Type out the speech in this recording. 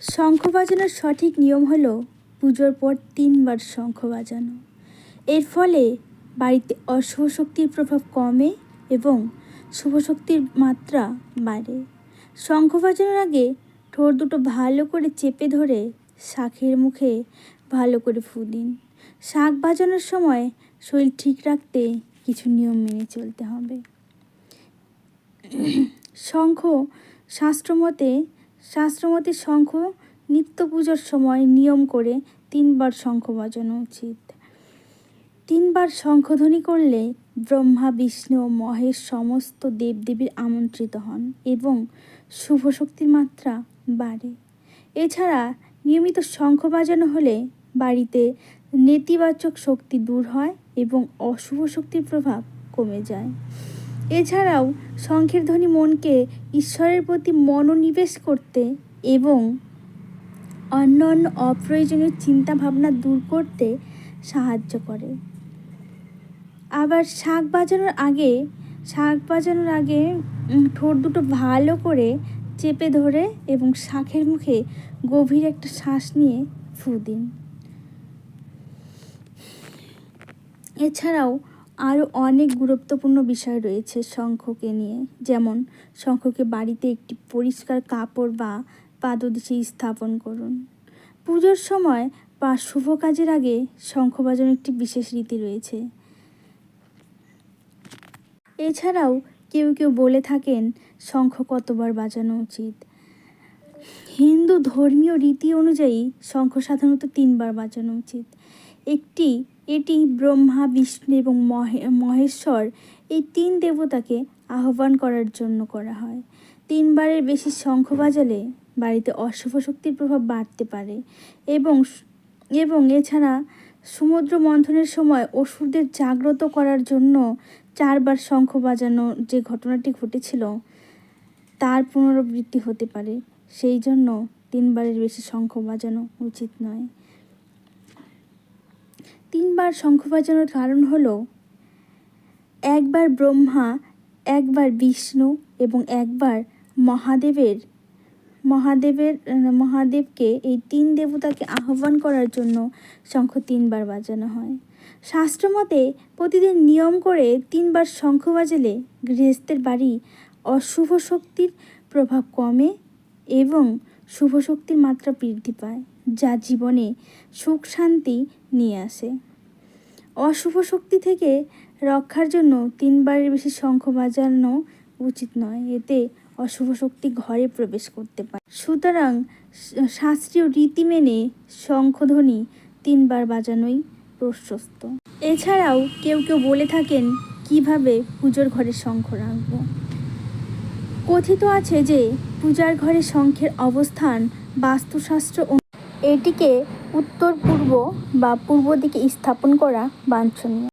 শঙ্খ বাজানোর সঠিক নিয়ম হলো পুজোর পর তিনবার শঙ্খ বাজানো। এর ফলে বাড়িতে অশুভ শক্তির প্রভাব কমে এবং শুভ শক্তির মাত্রা বাড়ে। শঙ্খ বাজানোর আগে ঠোঁট দুটো ভালো করে চেপে ধরে শাঁখের মুখে ভালো করে ফু দিন। শাঁখ বাজানোর সময় শরীর ঠিক রাখতে কিছু নিয়ম মেনে চলতে হবে। শঙ্খ শাস্ত্রমতে শাস্ত্রমতে শঙ্খ নিত্য পুজোর সময় নিয়ম করে তিনবার শঙ্খ বাজানো উচিত। তিনবার শঙ্খধ্বনি করলে ব্রহ্মা, বিষ্ণু ও মহেশ সমস্ত দেবদেবীর আমন্ত্রিত হন এবং শুভ শক্তির মাত্রা বাড়ে। এছাড়া নিয়মিত শঙ্খ বাজানো হলে বাড়িতে নেতিবাচক শক্তি দূর হয় এবং অশুভ শক্তির প্রভাব কমে যায়। এছাড়াও শঙ্খের ধ্বনি মনকে ঈশ্বরের প্রতি মনোনিবেশ করতে এবং অন্য অন্য অপ্রয়োজনীয় চিন্তা ভাবনা দূর করতে সাহায্য করে। আবার শাঁখ বাজানোর আগে শাঁখ বাজানোর আগে ঠোঁট দুটো ভালো করে চেপে ধরে এবং শাঁখের মুখে গভীর একটা শ্বাস নিয়ে ফু দিন। এছাড়াও আরও অনেক গুরুত্বপূর্ণ বিষয় রয়েছে শঙ্খকে নিয়ে। যেমন, শঙ্খকে বাড়িতে একটি পরিষ্কার কাপড় বা পাদদেশে স্থাপন করুন। পুজোর সময় বা শুভ কাজের আগে শঙ্খ বাজানোর একটি বিশেষ রীতি রয়েছে। এছাড়াও কেউ কেউ বলে থাকেন, শঙ্খ কতবার বাজানো উচিত। হিন্দু ধর্মীয় রীতি অনুযায়ী শঙ্খ সাধারণত তিনবার বাজানো উচিত। একটি, এটি ব্রহ্মা, বিষ্ণু এবং মহে, মহেশ্বর, এই তিন দেবতাকে আহ্বান করার জন্য করা হয়। তিনবারের বেশি শঙ্খ বাজালে বাড়িতে অশুভ শক্তির প্রভাব বাড়তে পারে এবং এবং এছাড়া সমুদ্র মন্থনের সময় অসুরদের জাগ্রত করার জন্য চারবার শঙ্খ বাজানো যে ঘটনাটি ঘটেছিল, তার পুনরাবৃত্তি হতে পারে। সেই জন্য তিনবারের বেশি শঙ্খ বাজানো উচিত নয়। তিনবার শঙ্খ বাজানোর কারণ হলো, একবার ব্রহ্মা, একবার বিষ্ণু এবং একবার মহাদেবের মহাদেবের, মহাদেবকে এই তিন দেবতাকে আহ্বান করার জন্য শঙ্খ তিনবার বাজানো হয়। শাস্ত্রমতে প্রতিদিন নিয়ম করে তিনবার শঙ্খ বাজালে গৃহস্থের বাড়ি অশুভ শক্তির প্রভাব কমে এবং শুভ শক্তির মাত্রা বৃদ্ধি পায়, যা জীবনে সুখ শান্তি নিয়ে আসে। অশুভ শক্তি থেকে রক্ষার জন্য তিনবারের বেশি শঙ্খ বাজানো উচিত নয়। এতে অশুভ শক্তি ঘরে প্রবেশ করতে পারে। সুতরাং শাস্ত্রীয় রীতি মেনে শঙ্খধ্বনি তিনবার বাজানোই প্রশস্ত। এছাড়াও কেউ কেউ বলে থাকেন, কীভাবে পুজোর ঘরে শঙ্খ রাখব? কথিত আছে যে, পূজার ঘরে শঙ্খের অবস্থান বাস্তুশাস্ত্র এটিকে উত্তর পূর্ব বা পূর্ব দিকে স্থাপন করা বাঞ্ছনীয়।